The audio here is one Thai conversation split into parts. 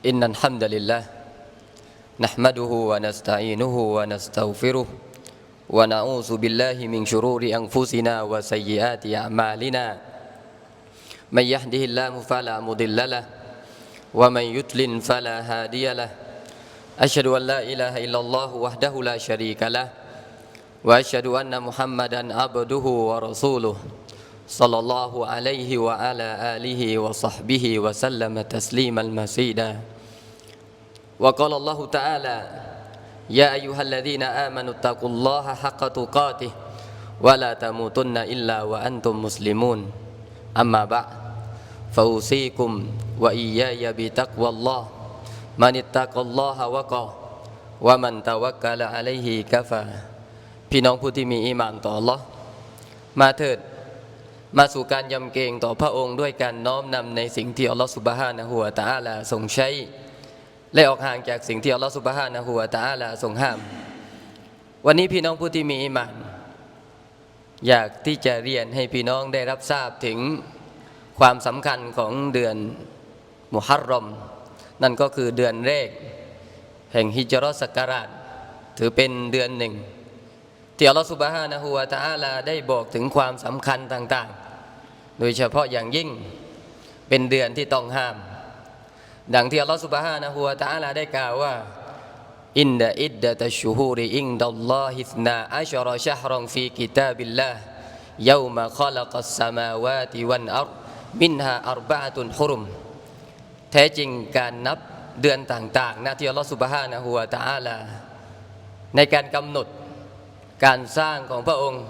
إن الحمد لله نحمده ونستعينه ونستغفره ونعوذ بالله من شرور أنفسنا وسيئات أعمالنا. من يهده الله فلا مضل له ومن يضلل فلا هادي له. أشهد أن لا إله إلا الله وحده لا شريك له وأشهد أن محمدا عبده ورسوله صلى الله عليه وعلى آله وصحبه وسلم تسليما مزيدا. وقال الله تعالى يا أيها الذين آمنوا اتقوا الله حق تقاته ولا تموتن إلا وأنتم مسلمون أما بعد فأوصيكم وإياي بتقوى الله من اتقى الله وقى ومن توكل عليه كفى พี่น้องผู้ที่มีอีหมานต่อ Allah มาเถิด มาสู่การยำเกรงต่อพระองค์ด้วยการน้อมนำในสิ่งที่อัลลอฮฺสุบฮานะฮูวะตะอาลาทรงใช้ และออกห่างจากสิ่งที่อัลลอฮฺสุบฮานะฮูวะตะอาลาทรงห้าม วันนี้พี่น้องผู้ที่มีอีหมาน อยากที่จะเรียนให้พี่น้องได้รับทราบถึงความสำคัญของเดือนมุฮัรรอม นั่นก็คือเดือนแรก แห่งฮิจรัสักราชถือเป็นเดือนหนึ่ง ที่อัลลอฮฺสุบฮานะฮูวะตะอาลาได้บอกถึงความสำคัญต่างๆ โดยเฉพาะอย่างยิ่งเป็นเดือนที่ต้องห้าม ดังที่อัลลอฮฺสุบฮานะฮูวะตะอาลาได้กล่าวว่าอินดะอิดดะตัชชูฮูริอิงดัลลอฮิสนาอัชรอชะฮรอนฟีกิตาบิลลาห์ยาวมาขลักัสสมาวาติวันอัรมินฮาอัรบะตุนฮุรุมแท้จริงการนับเดือนต่างๆน้าที่อัลลอฮฺสุบฮานะฮูวะตะอาลาในการกำหนดการสร้างของพระองค์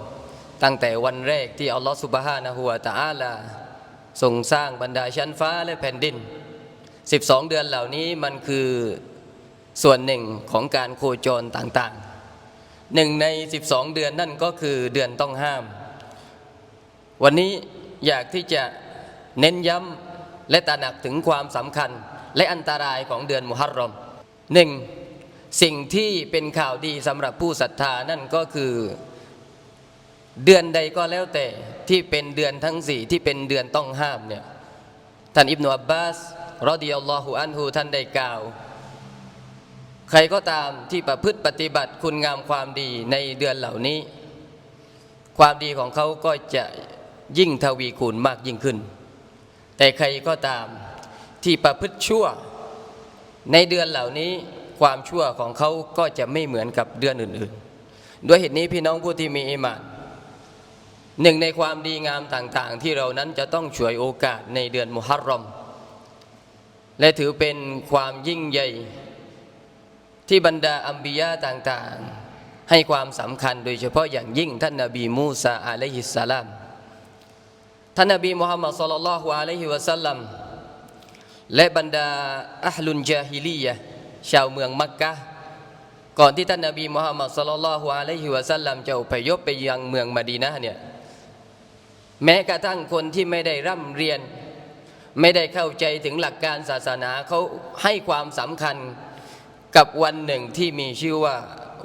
ตั้งแต่วันแรกที่อัลลอฮฺสุบฮานะฮูวะตะอาลาทรงสร้างบรรดาชั้นฟ้าและแผ่นดิน 12 เดือนเหล่านี้มันคือส่วนหนึ่งของการโคจรต่างๆหนึ่งใน 12 เดือนนั่นก็คือเดือนต้องห้าม วันนี้อยากที่จะเน้นย้ำและตระหนักถึงความสำคัญและอันตรายของเดือนมุฮัรรอมหนึ่งสิ่งที่เป็นข่าวดีสำหรับผู้ศรัทธานั่นก็คือ เดือนใดก็แล้วแต่ที่เป็นเดือนทั้งสี่ที่เป็นเดือนต้องห้ามเนี่ยท่านอิบนาอับบาส รอดิยัลลอฮุอันฮูท่านได้กล่าว ใครก็ตามที่ประพฤติปฏิบัติคุณงามความดีในเดือนเหล่านี้ ความดีของเขาก็จะยิ่งทวีคูณมากยิ่งขึ้น แต่ใครก็ตามที่ประพฤติชั่วในเดือนเหล่านี้ความชั่วของเขาก็จะไม่เหมือนกับเดือนอื่นๆ ด้วยเหตุนี้พี่น้องผู้ที่มีอิมานหนึ่งในความดีงามต่างๆ ที่เรานั้นจะต้องช่วยโอกาสในเดือนมุฮัรรอม และถือเป็นความยิ่งใหญ่ ที่บรรดาอัมบิยะต่างๆ ให้ความสำคัญโดยเฉพาะอย่างยิ่งท่านนบีมูซาอะลัยฮิสสลามท่านนบีมุฮัมมัดสุลลัลลอฮุอะลัยฮิวะสัลลัมและบรรดาอัลลุนจาฮิลียะชาวเมืองมักกะก่อนที่ท่านนบีมุฮัมมัดสุลลัลลอฮุอะลัยฮิวะสัลลัมจะอพยพไปยังเมืองมะดีนะเนี่ยแม้กระทั่งคนที่ไม่ได้ร่ำเรียน ไม่ได้เข้าใจถึงหลักการศาสนาเขาให้ความสำคัญกับวันหนึ่งที่มีชื่อว่า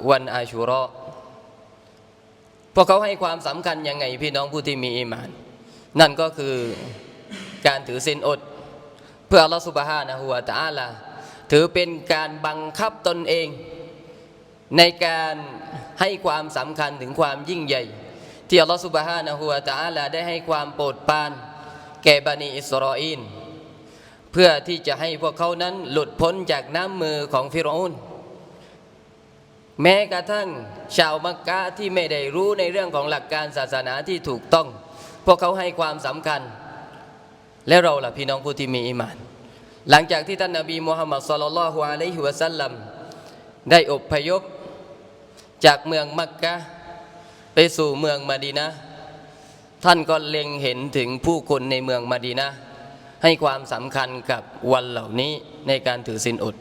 วันอาชุรอพวกเขาให้ความสำคัญยังไงพี่น้องผู้ที่มีอีมาน นั่นก็คือการถือศีลอด เพื่ออัลลอฮฺสุบฮานะฮูวตะอาลาถือเป็นการบังคับตนเอง ในการให้ความสำคัญถึงความยิ่งใหญ่ ที่อัลลอฮฺสุบฮานะฮูวะตะอาลาได้ให้ความโปรดปราน แก่บันิอิสราเอลเพื่อที่จะให้พวกเขานั้นหลุดพ้นจากน้ำมือของฟิรอานแม้กระทั่งชาวมักกะที่ไม่ได้รู้ในเรื่องของหลักการศาสนาที่ถูกต้อง พวกเขาให้ความสำคัญ และเราล่ะพี่น้องผู้ที่มีอิมาน หลังจากที่ท่านนบีมุฮัมมัดสุลลัลฮุอะลัยฮิวะสัลลัมได้อบพยพจากเมืองมักกะไปสู่เมืองมาดีนะ ท่านก็เล็งเห็นถึงผู้คนในเมืองมาดีนะให้ความสำคัญกับวันเหล่านี้ในการถือศีลอด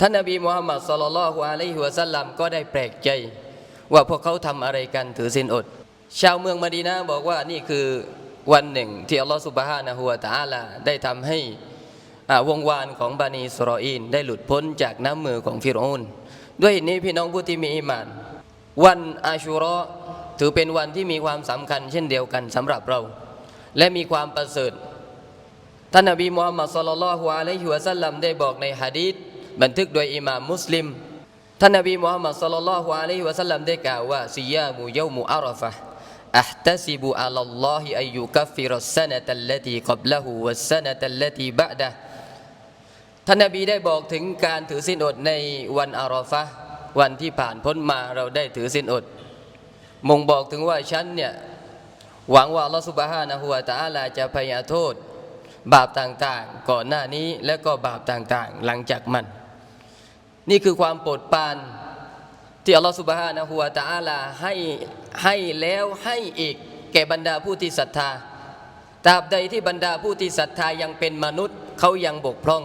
ท่านนบีมุฮัมมัดสุลลัลฮุอะลัยฮิวะสัลลัมก็ได้แปลกใจ ว่าพวกเขาทำอะไรกันถือศีลอด ชาวเมืองมาดีนะบอกว่านี่คือวันหนึ่ง ที่อัลลอฮฺสุบฮานะฮูวะตะอาลาได้ทำให้วงวานของบานีสรออีนได้หลุดพ้นจากน้ำมือของฟิรอานด้วยเหตุนี้พี่น้องผู้ที่มีอิมาน วันอาชูรอ ถือเป็นวันที่มีความสำคัญเช่นเดียวกันสำหรับเรา และมีความประเสริฐท่านนบีมุฮัมมัดสุลลัลฮุอะลัยฮิวะสัลลัมได้บอกในฮะดีษบันทึกโดยอิหม่ามมุสลิมท่านนบีมุฮัมมัดสุลลัลฮุอะลัยฮิวะสัลลัมได้กล่าวว่าซิยามุยามุอาราฟะอัพตซิบุอัลลอฮิอายุกัฟฟิรัสซะนะตัลลตีกับละหูวัสนะตัลลตีบะดะท่านนบีได้บอกถึงการถือศีลอดในวันอาราฟะวันที่ผ่านพ้นมาเราได้ถือศีลอด มงบอกถึงว่าฉันเนี่ย หวังว่าอัลอสุบฮานะฮูวตะอาลาจะพยาโทษ บาปต่างๆ ก่อนหน้านี้และก็บาปต่างๆ หลังจากมัน นี่คือความโปรดปรานที่อัลลอฮฺสุบฮานะฮูวตะอาลาให้ให้แล้วให้อีก แก่บรรดาผู้ที่ศรัทธาตราบใดที่บรรดาผู้ที่ศรัทธายังเป็นมนุษย์เขายังบกพร่อง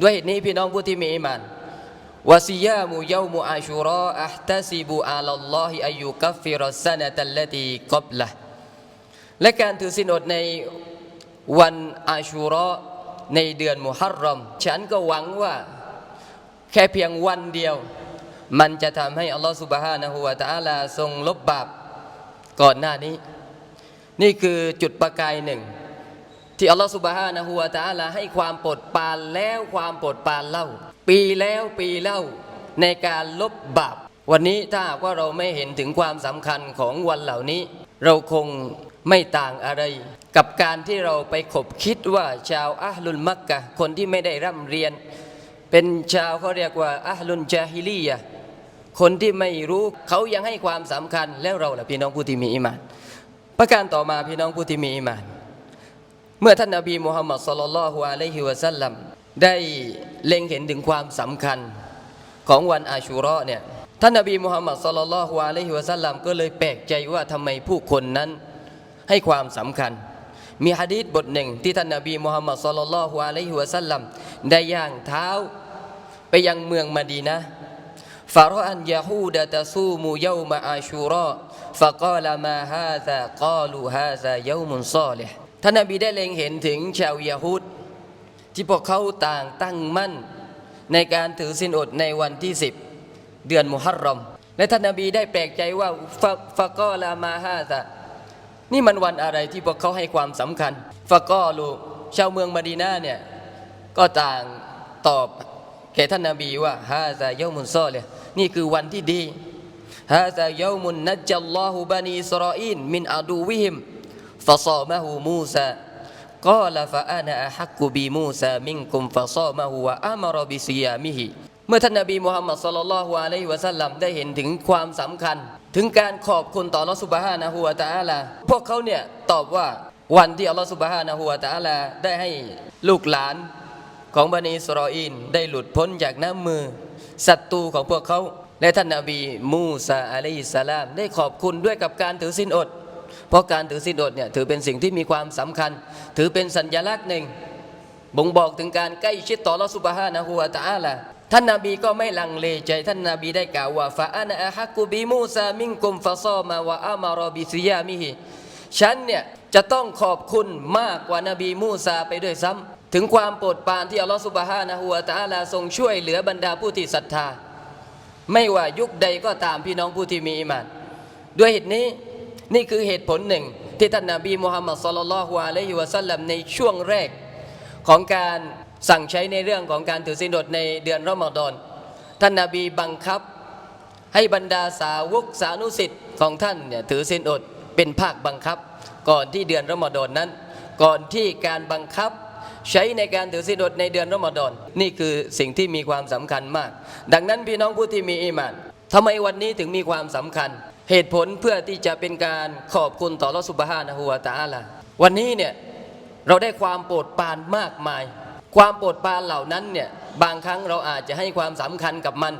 ด้วยเหตุนี้พี่น้องผู้ที่มีอิมาน วาซิยามุยามุอาชูรออัพตซิบูอัลลอฮิอายุกัฟฟิรัสซะนะตัลลตีกบละและการถือศีลอดในวันอาชูราะห์ในเดือนมุฮัรรอม ฉันก็หวังว่าแค่เพียงวันเดียว มันจะทำให้อัลลอฮฺสุบฮานะฮูวะตะอาลาทรงลบบาปก่อนหน้านี้ นี่คือจุดประกายหนึ่ง ที่อัลลอฮฺสุบฮานะฮูวะตะอาลาให้ความโปรดปรานแล้วความโปรดปรานเล่า ปีแล้วปีเล่าในการลบบาปวันนี้ถ้าหากว่าเราไม่เห็นถึงความสำคัญของวันเหล่านี้ เราคงไม่ต่างอะไร กับการที่เราไปขบคิดว่าชาวอัลลุลมักกะคนที่ไม่ได้ร่ำเรียน เป็นชาวเขาเรียกว่าอัลลุนจาฮิลียะคนที่ไม่รู้เขายังให้ความสำคัญแล้วเราล่ะพี่น้องผู้ที่มีอิมาน ประการต่อมาพี่น้องผู้ที่มีอิมาน เมื่อท่านนบีมุฮัมมัดสุลลัลลอฮุอะลัยฮิวะสัลลัม ได้เล็งเห็นถึงความสำคัญของวันอาชุรอเนี่ยท่านนบีมุฮัมมัดสลลัลฮวาเลฮิวะซัลลัมก็เลยแปลกใจว่าทำไมผู้คนนั้นให้ความสำคัญ มีฮะดีษบทหนึ่งที่ท่านนบีมุฮัมมัดสลลัลฮวาเลฮิวะซัลลัมได้ย่างเท้าไปยังเมืองมาดีนะฟารอันยาฮูดะตะซูมูเยามาอาชูรอฟะกอลามาฮาซากอลูฮาซาเยามุนซอลิท่านนบีได้เล็งเห็นถึงชาวยาฮูด ที่พวกเขาต่างตั้งมั่น ในการถือสินอดในวันที่ 10 เดือนมุฮัรรอม และท่านนบีได้แปลกใจว่าฟะฟะกอลามาฮาซานี่มันวันอะไรที่พวกเขาให้ความสำคัญฟะกอลูชาวเมืองมดีนาเนี่ยก็ต่างตอบแก่ท่านนบีว่าฮาซาเยามุนซอเลยนี่คือวันที่ดีฮาซาเยามุนนัจจัลลอฮุบานีอิสราอีนมินอาดูวิฮิมฟะซอมะฮูมูซา กอลาฟะอานาฮักกูบีมูซามิงกุมฟาซอมาหัวอามารบิซียามิฮิเมื่อท่านนบีมูฮัมมัดสลลัลฮวาลัยวะสัลลัมได้เห็นถึงความสำคัญ ถึงการขอบคุณต่อลอสุบฮานะฮุวะตาอาลาพวกเขาเนี่ยตอบว่าวันที่อัลลอฮฺสุบฮานะฮุวะตาอาลาได้ให้ลูกหลานของบันิสรออินได้หลุดพ้นจากน้ำมือศัตรูของพวกเขาและท่านนบีมูซาอะลัยฮิสสลามได้ขอบคุณด้วยกับการถือศีลอด เพราะการถือศีลอดเนี่ยถือเป็นสิ่งที่มีความสำคัญ ถือเป็นสัญลักษณ์หนึ่ง บ่งบอกถึงการใกล้ชิดต่อลอสุบฮานะฮูวะตอาลาท่านนาบีก็ไม่ลังเลใจท่านนาบีได้กล่าวว่าฟาอานะอะฮักกุบิมูซามิงกุมฟาซอมาวะอามารอบิซิยามิฮิฉันเนี่ยจะต้องขอบคุณมากกว่านบีมูซาไปด้วยซ้ำถึงความโปรดปรานที่อัลลอฮฺสุบฮานะฮูวะตอาลาทรงช่วยเหลือบรรดาผู้ที่ศรัทธา ไม่ว่ายุคใดก็ตามพี่น้องผู้ที่มีอิมาน ด้วยเหตุนี้ นี่คือเหตุผลหนึ่ง ที่ท่านนาบีมุฮัมมัดสุลลัลฮุอะลัยฮิวะสัลลัมในช่วงแรกของการสั่งใช้ในเรื่องของการถือศีลอดในเดือนรอมฎอนท่านนาบีบังคับ ให้บรรดาสาวกสานุสิทธิ์ของท่านเนี่ยถือศีลอดเป็นภาคบังคับ ก่อนที่เดือนรอมฎอนนั้น ก่อนที่การบังคับใช้ในการถือศีลอดในเดือนรอมฎอนนี่คือสิ่งที่มีความสำคัญมาก ดังนั้นพี่น้องผู้ที่มีอีหมานทำไมวันนี้ถึงมีความสำคัญ เหตุผลเพื่อที่จะเป็นการขอบคุณต่อรอสุบฮานะฮูวตะอาลาวันนี้เนี่ยเราได้ความโปรดปรานมากมาย ความโปรดปรานเหล่านั้นเนี่ยบางครั้งเราอาจจะให้ความสำคัญกับมัน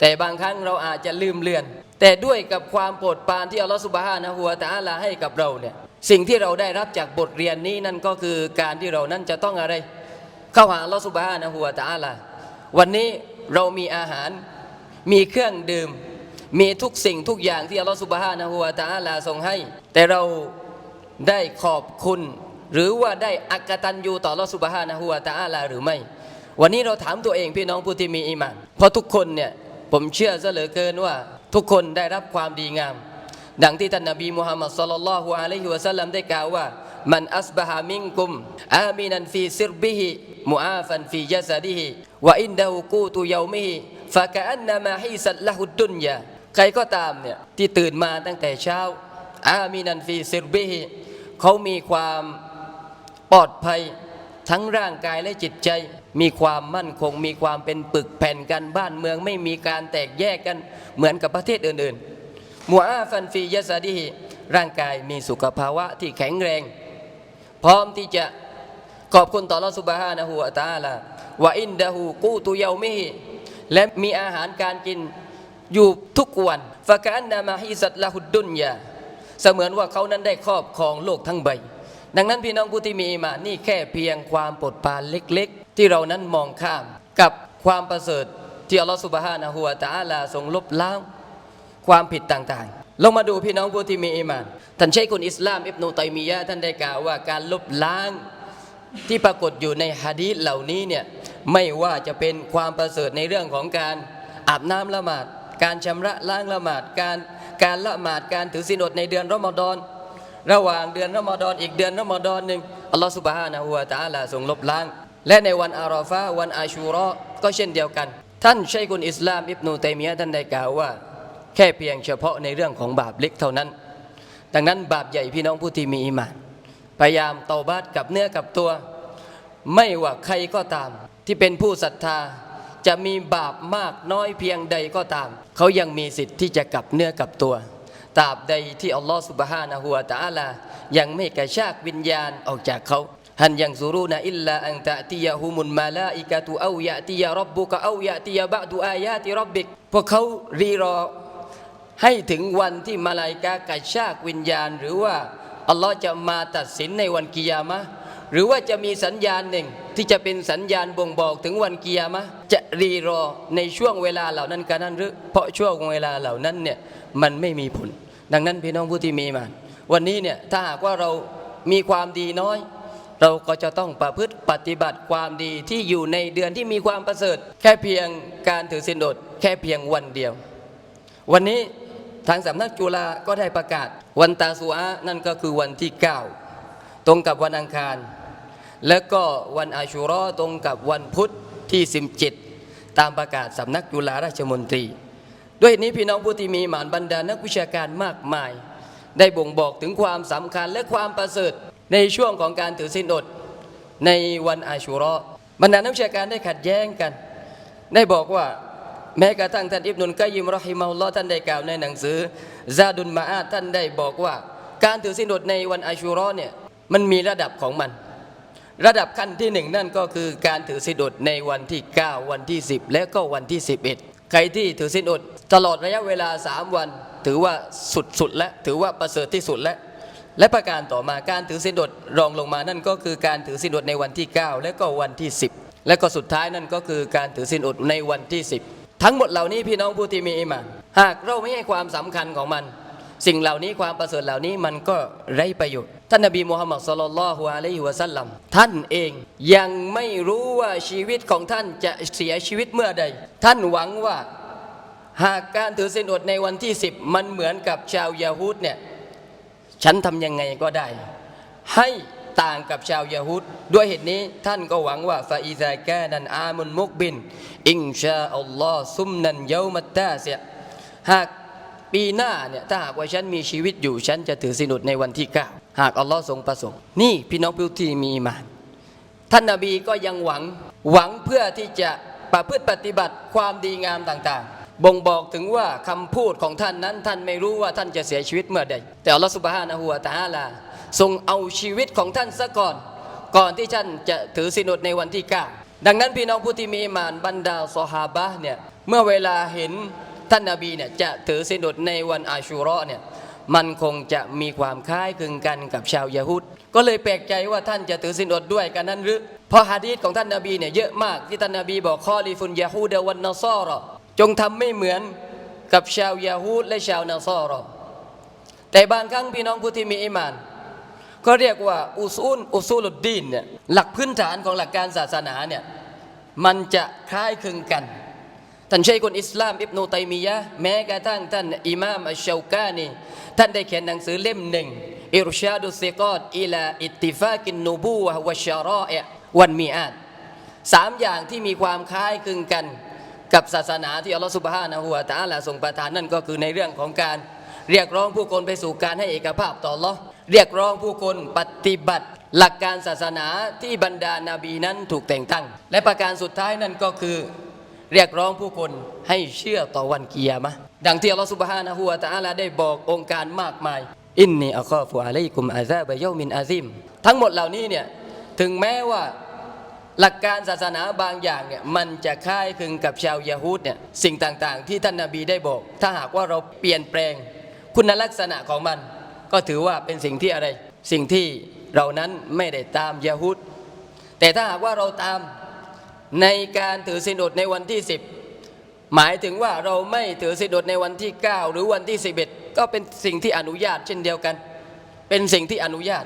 แต่บางครั้งเราอาจจะลืมเลือน แต่ด้วยกับความโปรดปรานที่อัลลอฮฺสุบฮานะฮูวตะอาลาให้กับเราเนี่ยสิ่งที่เราได้รับจากบทเรียนนี้นั่นก็คือการที่เรานั้นจะต้องอะไร เข้าหาอัลลอฮฺสุบฮานะฮูวตะอาลาวันนี้เรามีอาหารมีเครื่องดื่ม มีทุกสิ่งทุกอย่างที่อัลลอฮฺสุบฮานะฮูวะตะอาลาทรงให้ แต่เราได้ขอบคุณ หรือว่าได้อักตันยูต่ออัลลอฮฺสุบฮานะฮูวะตะอาลาหรือไม่ วันนี้เราถามตัวเองพี่น้องผู้ที่มีอีหมานเพราะทุกคนเนี่ยผมเชื่อซะเหลือเกินว่า ทุกคนได้รับความดีงาม ดังที่ท่านนบีมุฮัมมัดสุลลัลลอฮุอะลัยฮิวะสัลลัมได้กล่าวว่ามันอัสบะฮามิงกุมอามินันฟีซิรบิฮิมุอาฟันฟีจัสดิฮิวะอินดะฮูกูตุยามิฮิฟะกะอันนมาฮีสัตละฮุดดุนยา ใครก็ตามเนี่ยที่ตื่นมาตั้งแต่เช้า อามินันฟีซิรบิเขามีความปลอดภัยทั้งร่างกายและจิตใจ มีความมั่นคง มีความเป็นปึกแผ่นกันบ้านเมืองไม่มีการแตกแยกกันเหมือนกับประเทศอื่นๆมัวอาฟันฟียะซาดีร่างกายมีสุขภาวะที่แข็งแรง พร้อมที่จะขอบคุณต่อรอสุบฮานะฮูวตาลาวะอินดะฮูกูตุเยามิและมีอาหารการกิน อยู่ทุกวันฟะกะอันนามาฮิสัตละฮุดดุนยาเสมือนว่าเขานั้นได้ครอบครองโลกทั้งใบ ดังนั้นพี่น้องผู้ที่มีอีหมานี่แค่เพียงความปรดปานเล็กๆ ที่เรานั้นมองข้ามกับความประเสริฐที่อัลลอฮฺสุบฮานะฮูวะตะอาลาทรงลบล้างความผิดต่างๆ ลงมาดูพี่น้องผู้ที่มีอีหมาน ท่านใช้คุณอิสลามอิบนุตัยมียะท่านได้กล่าวว่าการลบล้างที่ปรากฏอยู่ในฮะดีษเหล่านี้เนี่ยไม่ว่าจะเป็นความประเสริฐในเรื่องของการอาบน้ำละหมาด การชำระล้างละหมาดการการละหมาดการถือศีลอดในเดือนรอมฎอนระหว่างเดือนรอมฎอนอีกเดือนรอมฎอนหนึ่งอัลลอฮฺสุบฮานะฮูวะตะอาลาทรงลบล้าง และในวันอาราฟาวันอาชูรอก็เช่นเดียวกัน ท่านชัยกุลอิสลามอิบนูตัยมียะท่านได้กล่าวว่า แค่เพียงเฉพาะในเรื่องของบาปเล็กเท่านั้น ดังนั้นบาปใหญ่พี่น้องผู้ที่มีอีหมานพยายามเตาบาดกับเนื้อกับตัว ไม่ว่าใครก็ตามที่เป็นผู้ศรัทธา จะมีบาปมากน้อยเพียงใดก็ตาม เขายังมีสิทธิ์ที่จะกลับเนื้อกลับตัวตราบใดที่อัลลอฮฺสุบฮานะฮูวตะอาลายังไม่กระชากวิญญาณออกจากเขาฮันยังซูรูนะอิลลาอันตะติยะฮุมุลมาลาอิกะตุเอายะติยะรับบุกะเอายะติยะบะดูอายาติรับบิกพวกเขารีรอให้ถึงวันที่มาลายกากระชากวิญญาณ หรือว่าอัลลอฮ์จะมาตัดสินในวันกิยามะ หรือว่าจะมีสัญญาณหนึ่งที่จะเป็นสัญญาณบ่งบอกถึงวันกิยามะจะรีรอในช่วงเวลาเหล่านั้นกันนั้นหรือเพราะช่วงเวลาเหล่านั้นเนี่ยมันไม่มีผล ดังนั้นพี่น้องผู้ที่มีมานวันนี้เนี่ยถ้าหากว่าเรามีความดีน้อย เราก็จะต้องประพฤติปฏิบัติความดีที่อยู่ในเดือนที่มีความประเสริฐ แค่เพียงการถือศีลอดแค่เพียงวันเดียว วันนี้ทางสำนักจุฬาก็ได้ประกาศ วันตาสุอานั่นก็คือวันที่ 9 ตรงกับวันอังคาร แล้วก็วันอาชูรอตรงกับวันพุธที่ 17 ตามประกาศสำนักจุฬาราชมนตรี ด้วยเหตุนี้พี่น้องผู้ที่มีหมานบรรดานักวิชาการมากมาย ได้บ่งบอกถึงความสำคัญและความประเสริฐในช่วงของการถือศีลอดในวันอาชูรอบรรดานักวิชาการได้ขัดแย้งกัน ได้บอกว่าแม้กระทั่งท่านอิบนุลกัยยิมรอฮิมาอุลลอท่านได้กล่าวในหนังสือซาดุนมาอาท่านได้บอกว่า การถือศีลอดในวันอาชูรอเนี่ยมันมีระดับของมัน ระดับขั้นที่หนึ่งนั่นก็คือการถือศีลอดในวันที่ 9 วันที่ 10 และก็วันที่ 11 ใครที่ถือศีลอดตลอดระยะเวลา 3 วัน ถือว่าสุดๆและถือว่าประเสริฐที่สุดและ และประการต่อมาการถือศีลอดรองลงมานั่นก็คือการถือศีลอดในวันที่ 9 และก็วันที่ 10 และก็สุดท้ายนั่นก็คือการถือศีลอดในวันที่ 10 ทั้งหมดเหล่านี้พี่น้องผู้ที่มีอิมานหากเราไม่ให้ความสำคัญของมัน สิ่งเหล่านี้ความประเสริฐเหล่านี้มันก็ไร้ประโยชน์ท่านนบีมูฮัมมัดสุลลัลลอฮุอะลัยฮิวะสัลลัมท่านเองยังไม่รู้ว่าชีวิตของท่านจะเสียชีวิตเมื่อใด ท่านหวังว่าหากการถือศีลอดในวันที่ 10 มันเหมือนกับชาวยาฮูดเนี่ยฉันทำยังไงก็ได้ ให้ต่างกับชาวยาฮูดด้วยเหตุนี้ท่านก็หวังว่าฟาอิซากานันอามุนมุกบิน อิงชาอัลลอฮ์ซุมนันเยามัตตาเสียหาก ปีหน้าเนี่ยถ้าหากว่าฉันมีชีวิตอยู่ฉันจะถือศีลอดในวันที่ 9 หากอัลลอฮ์ทรงประสงค์ นี่พี่น้องผู้ที่มีมานท่านนาบีก็ยังหวังหวังเพื่อที่จะประพฤติปฏิบัติความดีงามต่างๆ บ่งบอกถึงว่าคำพูดของท่านนั้น ท่านไม่รู้ว่าท่านจะเสียชีวิตเมื่อใด แต่อัลลอฮฺสุบฮานะฮูวะตะอาลาทรงเอาชีวิตของท่านซะก่อน ก่อนที่ท่านจะถือสินอดในวันที่ 9 ดังนั้นพี่น้องผู้ที่มีมานบรรดาซอฮาบะเนี่ยเมื่อเวลาเห็น ท่านนาบีเนี่ยจะถือสินอดในวันอาชูราะห์เนี่ยมันคงจะมีความคล้ายคลึงกันกับชาวยาฮูดก็เลยแปลกใจว่าท่านจะถือสินอดด้วยกันนั้นหรือเพราะฮะดีษของท่านนาบีเนี่ยเยอะมากที่ท่านนาบีบอกข้อลีฟุนยาฮูดวันนอซอรอจงทำไม่เหมือนกับชาวยาฮูดและชาวนาซอรอแต่บางครั้งพี่น้องผู้ที่มีอิมาน ก็เรียกว่าอุซูลอุซูลุดดีนเนี่ยหลักพื้นฐานของหลักการศาสนาเนี่ยมันจะคล้ายคลึงกัน ท่านชัยกุลอิสลามอิบนูตัยมียะแม้กระทั่งท่านอิมามอัชชาวกานีท่านได้เขียนหนังสือเล่มหนึ่งอิรชาดุสซิกอตอิลาอิตติฟากินนูบูวะวะชารอเอะวันมีอาตสามอย่างที่มีความคล้ายคลึงกันกับศาสนาที่อัลลอฮฺสุบฮานะฮูวะตาลาทรงประทานนั่นก็คือในเรื่องของการเรียกร้องผู้คนไปสู่การให้เอกภาพต่ออัลอเรียกร้องผู้คนปฏิบัติ หลักการศาสนาที่บรรดานาบีนั้นถูกแต่งตั้ง และประการสุดท้ายนั่นก็คือ เรียกร้องผู้คนให้เชื่อต่อวันกิยามะดังที่อัลลอฮฺสุบฮานะฮูวะตะอาลาได้บอกองค์การมากมาย อินนีอัคอฟุอะลัยกุมอาซาบะยามินอาซิม ทั้งหมดเหล่านี้เนี่ยถึงแม้ว่าหลักการศาสนาบางอย่างเนี่ยมันจะคล้ายคลึงกับชาวยาฮูดเนี่ยสิ่งต่างๆ ที่ท่านนาบีได้บอก ถ้าหากว่าเราเปลี่ยนแปลงคุณลักษณะของมัน ก็ถือว่าเป็นสิ่งที่อะไร สิ่งที่เรานั้นไม่ได้ตามยาฮูดแต่ถ้าหากว่าเราตาม ในการถือสินอดในวันที่ 10 หมายถึงว่าเราไม่ถือสินอดในวันที่ 9 หรือวันที่ 11 ก็เป็นสิ่งที่อนุญาตเช่นเดียวกัน เป็นสิ่งที่อนุญาต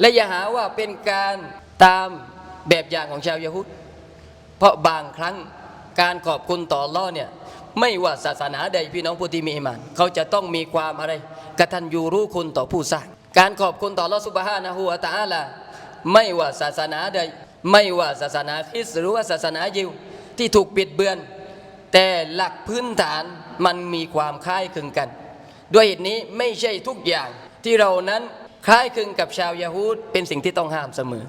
และอย่าหาว่าเป็นการตามแบบอย่างของชาวยาฮุดเพราะบางครั้งการขอบคุณต่อลลอเนี่ยไม่ว่าศาสนาใดพี่น้องผู้ที่มีอิมาน เขาจะต้องมีความอะไรกตัญญูรู้คุณต่อผู้สร้าง การขอบคุณต่อลอสุบฮานะฮูวะตะอาลาไม่ว่าศาสนาใด ไม่ว่าศาสนาคริสต์หรือว่าศาสนายิวที่ถูกปิดเบือน แต่หลักพื้นฐานมันมีความคล้ายคลึงกัน ด้วยเหตุนี้ไม่ใช่ทุกอย่างที่เรานั้นคล้ายคลึงกับชาวยาฮูดเป็นสิ่งที่ต้องห้ามเสมอ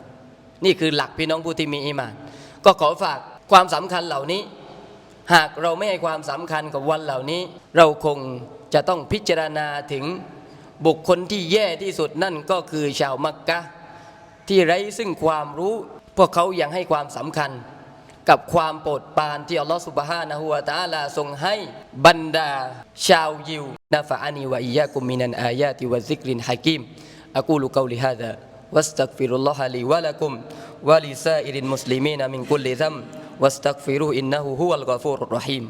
นี่คือหลักพี่น้องผู้ที่มีอีมาน ก็ขอฝากความสำคัญเหล่านี้ หากเราไม่ให้ความสำคัญกับวันเหล่านี้ เราคงจะต้องพิจารณาถึงบุคคลที่แย่ที่สุดนั่นก็คือชาวมักกะที่ไร้ซึ่งความรู้ วกเขายังให้ความสำคัญกับความโปรดปรานที่อัลลอฮฺสุบฮานะฮูวาตาลาทรงให้บรรดาชาวยิวนาฟะอานีวะอียะกุมินันอายาติวะซิกรินฮะกิมอะกูลุกาลิฮาดะวัสตักฟิรุลลอฮะลีวะลักุมวะลิซาอิรินมุสลิมีนมินกุลลิซัมวัสตักฟิรุอินนะฮูฮุวัลกอฟูรุรรหิม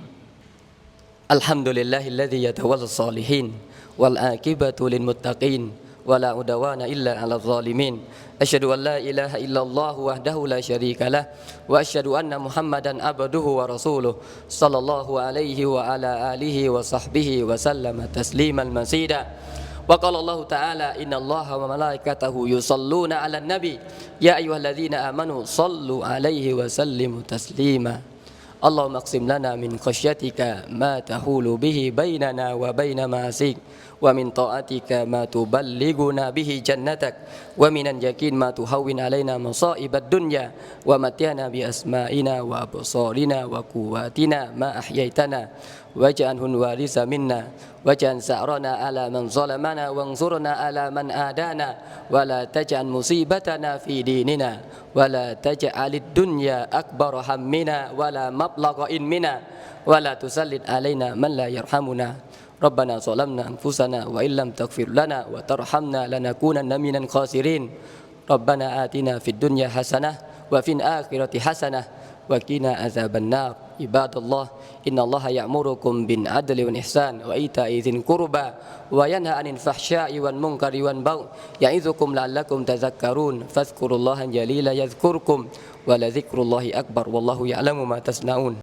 อัลฮัมดุลิลลาฮิลลดียะตะวัลซอลิฮินวัลอาคิบะตุลินมุตตะกีนวะลาอุด أشهد أن لا إله إلا الله وحده لا شريك له وأشهد أن محمدا عبده ورسوله صلى الله عليه وعلى آله وصحبه وسلم تسليما مزيدا. وقال الله تعالى إن الله وملائكته يصلون على النبي. يا أيها الذين آمنوا صلوا عليه وسلموا تسليما. اللهم اقسم لنا من خشيتك ما تحول به بيننا وبين معاصيك ومن طاعتك ما تبلغنا به جنتك ومن اليقين ما تهون علينا مصائب الدنيا ومتعنا بأسمائنا وأبصارنا وقواتنا ما أحييتنا. واجعله الوارث منا واجعل سعرنا على من ظلمنا وانصرنا على من آدانا ولا تجعل مصيبتنا في ديننا ولا تجعل الدنيا أكبر همنا ولا مبلغ علمنا ولا تسلط علينا من لا يرحمنا ربنا ظلمنا أنفسنا وإن لم تغفر لنا وترحمنا لنكونن من الخاسرين ربنا آتنا في الدنيا حسنة وفي الآخرة حسنة وقنا عذاب النار عباد الله إن الله يأمركم بالعدل والإحسان وإيتاء ذي القربى وينهى عن الفحشاء والمنكر والبغي يعظكم لعلكم تذكرون فاذكروا الله جليلا يذكركم ولذكر الله أكبر والله يعلم ما تصنعون.